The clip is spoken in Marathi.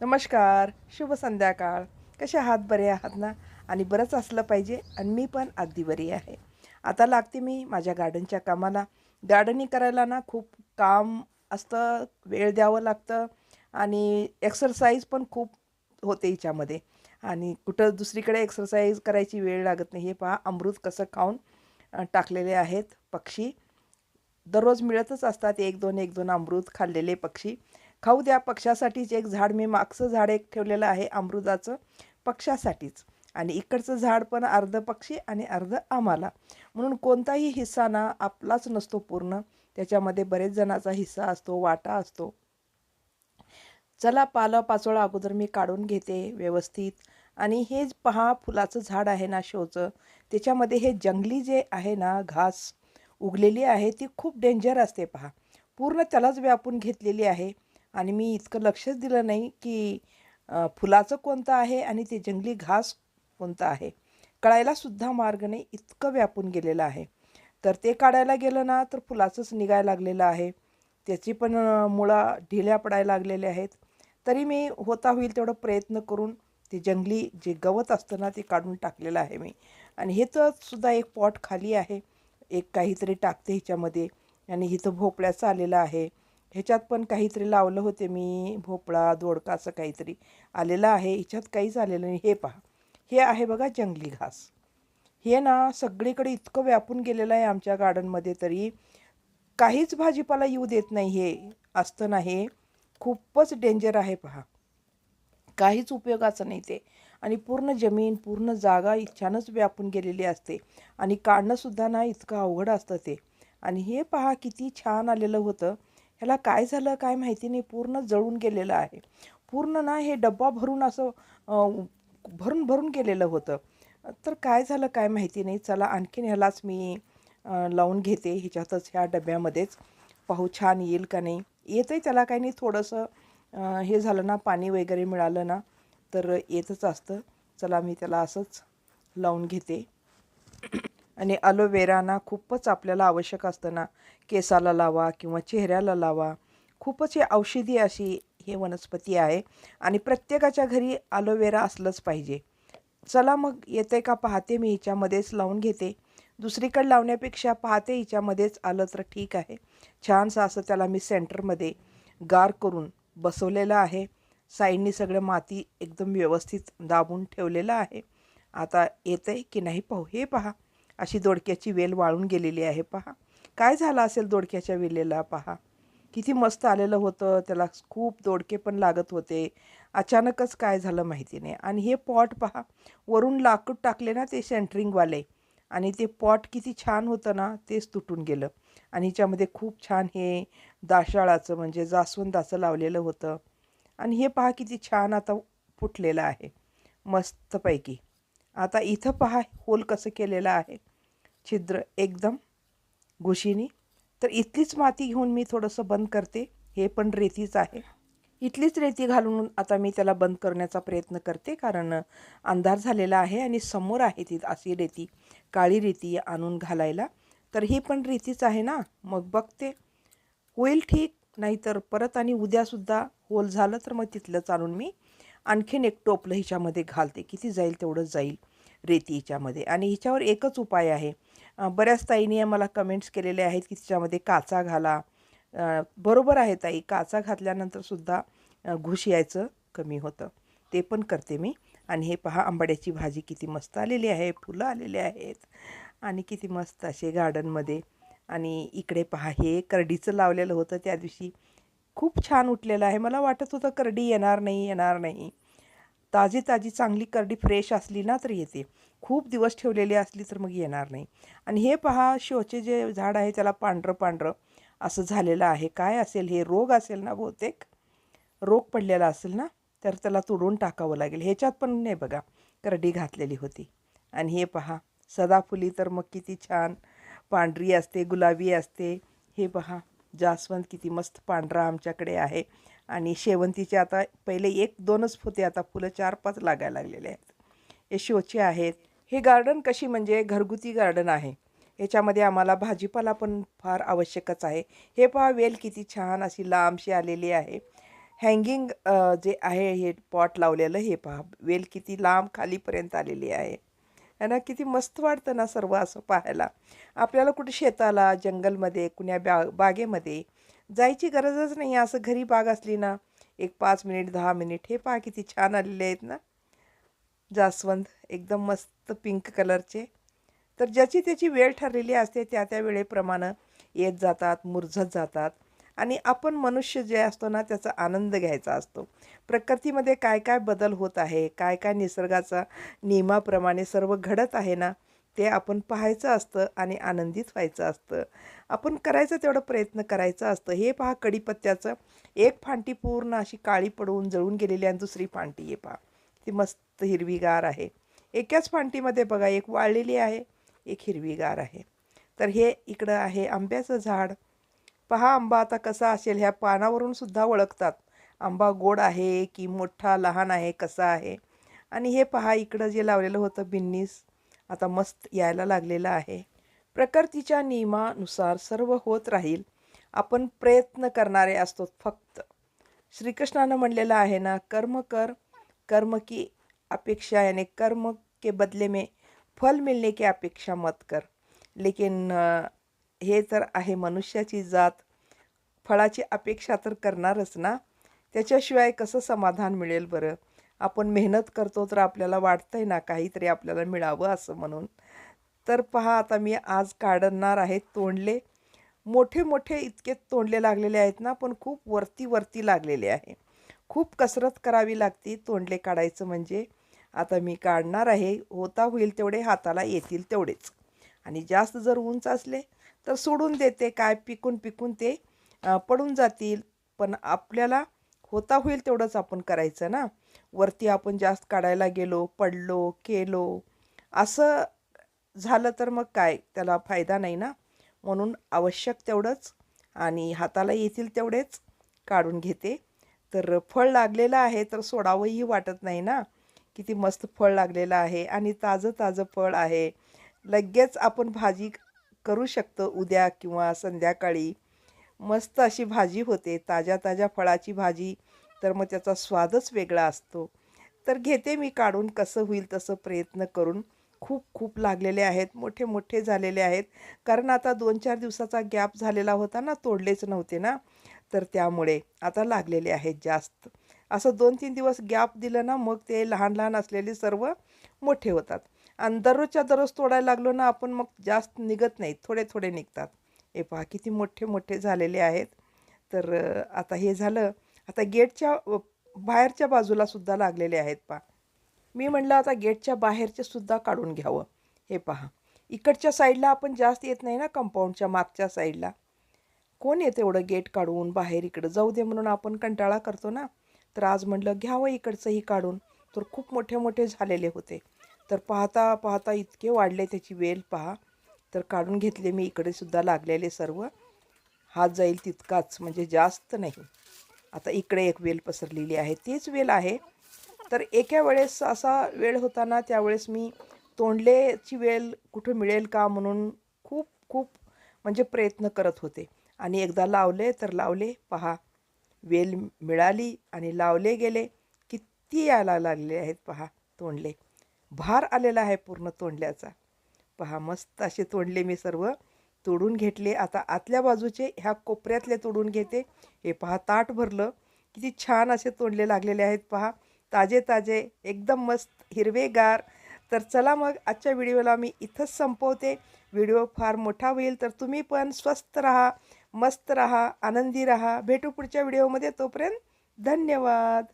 नमस्कार शुभ संध्याकाळ. कसे आहात? बरे आहात ना? आणि बरंच असलं पाहिजे आणि मी पण अगदी बरी आहे. आता लागते मी माझ्या गार्डनच्या कामाला. गार्डनिंग करायला ना खूप काम असतं वेळ द्यावं लागतं आणि एक्सरसाइज पण खूप होते हिच्यामध्ये. आणि कुठं दुसरीकडे एक्सरसाइज करायची वेळ लागत नाही. हे पहा अमृत कसं खाऊन टाकलेले आहेत पक्षी. दररोज मिळतच असतात एक दोन एक दोन अमृत खाल्लेले पक्षी. खाऊ द्या पक्षासाठीच एक झाड मी मागचं झाड एक ठेवलेलं आहे अमृताचं पक्षासाठीच आणि इकडचं झाड पण अर्ध पक्षी आणि अर्ध आम्हाला. म्हणून कोणताही हिस्सा ना आपलाच नसतो पूर्ण. त्याच्यामध्ये बरेच जणाचा हिस्सा असतो वाटा असतो. चला पालं पाचोळा अगोदर मी काढून घेते व्यवस्थित. आणि हे पहा फुलाचं झाड आहे ना शोचं. त्याच्यामध्ये हे जंगली जे आहे ना घास उगलेली आहे ती खूप डेंजर असते पहा. पूर्ण त्यालाच व्यापून घेतलेली आहे. आणि मी इतकं लक्षच दिलं नाही की फुलाचं कोणतं आहे आणि ते जंगली घास कोणतं आहे. कळायलासुद्धा मार्ग नाही इतकं व्यापून गेलेलं आहे. तर ते काढायला गेलं ना तर फुलाचंच निघायला लागलेलं आहे. त्याची पण मुळा ढिल्या पडायला लागलेले आहेत. तरी मी होता होईल तेवढं प्रयत्न करून ते जंगली जे गवत असतं ना ते काढून टाकलेलं आहे मी. आणि हे तर सुद्धा एक पॉट खाली आहे. एक काहीतरी टाकते ह्याच्यामध्ये. आणि इथं भोपळ्याचं आलेलं आहे. ह्याच्यात पण काहीतरी लावलं होते मी भोपळा दोडका असं काहीतरी आलेलं आहे. ह्याच्यात काहीच आलेलं नाही. हे पहा. हे आहे बघा जंगली घास. हे ना सगळीकडे इतकं व्यापून गेलेलं आहे आमच्या गार्डनमध्ये तरी. काहीच भाजीपाला येऊ देत नाही हे. असतं हे. खूपच डेंजर आहे पहा. काहीच उपयोगाचं नाही ते. आणि पूर्ण जमीन पूर्ण जागा छानच व्यापून गेलेली असते. आणि काढणंसुद्धा ना इतकं अवघड असतं ते. आणि हे पहा किती छान आलेलं होतं. ह्याला काय झालं काय माहिती नाही पूर्ण जळून गेलेलं आहे. पूर्ण ना हे डब्बा भरून असं भरून भरून गेलेलं होतं. तर काय झालं काय माहिती नाही. चला आणखीन ह्यालाच मी लावून घेते ह्याच्यातच ह्या डब्यामध्येच. पाहू छान येईल का नाही. येतंही त्याला काही नाही थोडंसं हे झालं ना पाणी वगैरे मिळालं ना तर येतच असतं. चला मी त्याला असंच लावून घेते. आणि अलोवेरा ना खूपच आपल्याला आवश्यक असतं ना केसाला लावा किंवा चेहऱ्याला लावा. खूपच हे औषधी अशी हे वनस्पती आहे आणि प्रत्येकाच्या घरी अलोवेरा असलंच पाहिजे. चला मग येते का पाहते मी हिच्यामध्येच लावून घेते. दुसरीकडे लावण्यापेक्षा पाहते हिच्यामध्येच आलं तर ठीक आहे. छानसं असं त्याला मी सेंटरमध्ये गार करून बसवलेलं आहे. साईडनी सगळं माती एकदम व्यवस्थित दाबून ठेवलेलं आहे. आता येतंय की नाही पाहू? हे पहा. अशी दोडक्याची वेल वाळून गेलेली आहे पहा. काय झालं असेल दोडक्याच्या वेलेला पहा? किती मस्त आलेलं होतं. त्याला खूप दोडके पण लागत होते. अचानकच काय झालं माहिती नाही. आणि हे पॉट पहा वरून लाकूड टाकले ना ते सेंटरिंगवाले आणि ते पॉट किती छान होतं ना तेच तुटून गेलं. आणि हिच्यामध्ये खूप छान हे दाशाळाचं म्हणजे जास्वंदाचं लावलेलं होतं. आणि हे पहा किती छान आता फुटलेलं आहे. मस्तपैकी. आता इथं पहा होल कसं केलेलं आहे. छिद्र एकदम घुशीनी तर इथलीच माती घेऊन मी थोडंसं बंद करते. हे पण रेतीच आहे. इथलीच रेती घालून आता मी त्याला बंद करण्याचा प्रयत्न करते. कारण अंधार झालेला आहे आणि समोर आहे ती अशी रेती काळी रेती आणून घालायला. तर ही पण रेतीच आहे ना? मग बघते. होईल ठीक नाहीतर परत आणि उद्यासुद्धा होल झालं तर मग तिथलंच आणून मी आणखीन एक टोपलं हिच्यामध्ये घालते. किती जाईल तेवढं जाईल. रेती हिच्यामध्ये. आणि हिच्यावर एकच उपाय आहे. बऱ्याच ताईंनी मला कमेंट्स केलेले आहेत की तिच्यामध्ये काचा घाला. बरोबर आहे ताई काचा घातल्यानंतरसुद्धा घुश यायचं कमी होतं. ते पण करते मी. आणि हे पहा आंबाड्याची भाजी किती मस्त आलेली आहे. फुलं आलेली आहेत. आणि किती मस्त असे गार्डनमध्ये आणि इकडे पहा हे करडीचं लावलेलं होतं त्या दिवशी. खूप छान उठलेलं आहे. मला वाटत होतं करडी येणार नाही येणार नाही. ताजी ताजी चांगली करडी फ्रेश असली ना तर येते. खूप दिवस ठेवलेली असली तर मग येणार नाही. आणि हे पहा शोचे जे झाड आहे त्याला पांढरं पांढरं असं झालेलं आहे. काय असेल? हे रोग असेल ना बहुतेक? रोग पडलेला असेल ना तर त्याला तोडून टाकावं लागेल. ह्याच्यात पण नाही बघा करडी घातलेली होती. आणि हे पहा सदाफुली तर मग किती छान पांढरी असते गुलाबी असते. हे पहा जास्वंद किती मस्त पांढरा आमच्याकडे आहे. आणि शेवंतीचे आता पहिले एक दोनच होते आता फुलं चार पाच लागायला लागलेले आहेत. हे शोचे आहेत. हे गार्डन कशी म्हणजे घरगुती गार्डन आहे. याच्यामध्ये आम्हाला भाजीपाला पण फार आवश्यकच आहे. हे पहा वेल किती छान अशी लांबशी आलेली आहे. हँगिंग जे आहे हे पॉट लावलेलं हे पहा वेल किती लांब खालीपर्यंत आलेली आहे. है ना? किती मस्त वाटतं ना सर्व असं पाहायला. आपल्याला कुठे शेताला जंगलमध्ये कुण्या बा बागेमध्ये जायची गरजच नाही असं घरी बाग असली ना. एक पाच मिनिट दहा मिनिट हे पहा किती छान आलेले आहेत ना. जास्वंद एकदम मस्त पिंक कलरचे तर ज्याची त्याची वेळ ठरलेली असते त्या त्या वेळेप्रमाणे येत जातात मुरझत जातात. आणि आपण मनुष्य जे असतो ना त्याचा आनंद घ्यायचा असतो. प्रकृतीमध्ये काय काय बदल होत आहे काय काय निसर्गाचा नियमाप्रमाणे सर्व घडत आहे ना ते आपण पाहायचं असतं आणि आनंदित व्हायचं असतं. आपण करायचं तेवढं प्रयत्न करायचा असतं. हे पहा कढीपत्त्याचं. एक फांटी पूर्ण अशी काळी पडून जळून गेलेली आणि दुसरी फांटी हे पहा. ती मस्त हिरवीगार आहे. एकाच फांटीमध्ये बघा एक वाळलेली आहे एक हिरवीगार आहे. तर हे इकडं आहे आंब्याचं झाड. पहा आंबा आता कसा असेल. ह्या पानावरून सुद्धा ओळखतात. आंबा गोड आहे की मोठा लहान आहे कसा आहे. आणि हे पहा इकडं जे लावलेलं होतं बिन्नीस आता मस्त यायला लागलेलं आहे. प्रकृतीच्या नियमानुसार सर्व होत राहील. आपण प्रयत्न करणारे असतो फक्त. श्रीकृष्णानं म्हणलेलं आहे ना कर्म कर कर्म की अपेक्षा याने कर्म के बदले में फल मिलने की अपेक्षा मत कर. लेकिन हे तर आहे मनुष्याची जात. फळाची अपेक्षा तर करणारच ना. त्याच्याशिवाय कसं समाधान मिळेल बरं? आपण मेहनत करतो तर आपल्याला वाटतं आहे ना काहीतरी आपल्याला मिळावं असं म्हणून. तर पहा आता मी आज काढणार आहे तोंडले. मोठे मोठे इतके तोंडले लागलेले आहेत ना पण खूप वरती वरती लागलेले आहे. खूप कसरत करावी लागते तोंडले काढायचं म्हणजे. आता मी काढणार आहे होता होईल तेवढे हाताला येतील तेवढेच. आणि जास्त जर उंच असले तर सोडून देते काय पिकून पिकून ते पडून जातील. पण आपल्याला होता होईल तेवढंच आपण करायचं ना. वरती आपण जास्त काढायला गेलो पडलो केलो असं झालं तर मग काय? त्याला फायदा नाही ना? म्हणून आवश्यक तेवढंच आणि हाताला येतील तेवढेच काढून घेते. तर फळ लागलेलं आहे तर सोडावंही वाटत नाही ना? किती मस्त फळ लागलेलं आहे आणि ताजं ताजं फळ आहे. लगेच आपण भाजी करू शकतो उद्या किंवा संध्याकाळी. मस्त अशी भाजी होते ताज्या ताज्या फळाची भाजी तर मग त्याचा स्वादच वेगळा असतो. तर घेते मी काढून कसं होईल तसं प्रयत्न करून. खूप खूप लागलेले आहेत मोठे मोठे झालेले आहेत. कारण आता दोन चार दिवसाचा गॅप झालेला होता ना तोडलेच नव्हते ना. तर त्यामुळे आता लागलेले आहेत जास्त. असं दोन तीन दिवस गॅप दिलं ना मग ते लहान लहान असलेले सर्व मोठे होतात. आणि दररोजच्या दररोज तोडायला लागलो ना आपण मग जास्त निघत नाही थोडे थोडे निघतात. हे पहा किती मोठे मोठे झालेले आहेत. तर आता हे झालं. आता गेटच्या बाहेरच्या बाजूला सुद्धा लागलेले आहेत पहा मी म्हटलं आता गेटच्या बाहेरचे सुद्धा काढून घ्यावं. हे पहा. इकडच्या साईडला आपण जास्त येत नाही ना कंपाऊंडच्या मागच्या साईडला. कोण येतं एवढं गेट काढून बाहेर इकडं? जाऊ दे म्हणून आपण कंटाळा करतो ना. तर आज म्हटलं घ्यावं इकडचंही काढून. तर खूप मोठे मोठे झालेले होते. तर पाहता पाहता इतके वाढले त्याची वेल पहा. तर काढून घेतले मी इकडे सुद्धा लागलेले सर्व. हात जाईल तितकाच म्हणजे जास्त नाही. आता इकडे एक वेल पसरलेली आहे तीच वेल आहे. तर एका वेळेस असा वेळ होताना त्यावेळेस मी तोंडलेची वेल कुठं मिळेल का म्हणून खूप खूप म्हणजे प्रयत्न करत होते. आणि एकदा लावले तर लावले पहा वेल मिळाली आणि लावले गेले. किती यायला लागले आहेत पहा तोंडले. भार आलेला आहे पूर्ण तोंडल्याचा. पहा मस्त असे तोंडले मी सर्व. तोडून घेतले. आता आतल्या बाजूचे ह्या कोपऱ्यातले तोडून घेते. हे पहा ताट भरलं. किती छान असे तोंडले लागलेले आहेत पहा. ताजे ताजे एकदम मस्त हिरवेगार. तर चला मग आजच्या व्हिडिओला मी इथंच संपवते. व्हिडिओ फार मोठा होईल तर तुम्ही पण स्वस्त राहा मस्त राहा आनंदी राहा. भेटू पुढच्या व्हिडिओमध्ये. तोपर्यंत धन्यवाद.